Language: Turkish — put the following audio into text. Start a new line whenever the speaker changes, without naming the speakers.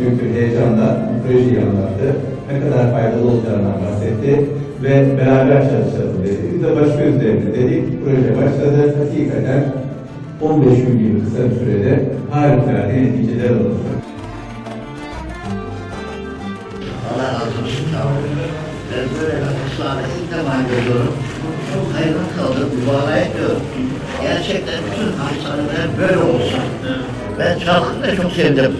Valimiz büyük bir heyecanla bu projeyi anlattı. Ne kadar faydalı olacağından bahsetti ve beraber çalışalım dedi. Biz de başka üzerine dedik. Proje başladı. Hakikaten 15 gün gibi kısa bir sürede harikulade neticeler oldu.
Allah razı olsun. Ben böyle ısrarla ilk defa görüyorum. Çok hayran kaldım. Mübarek ediyorum. Gerçekten bütün hastaneler böyle olsun. Ben şarkını da çok sevdim.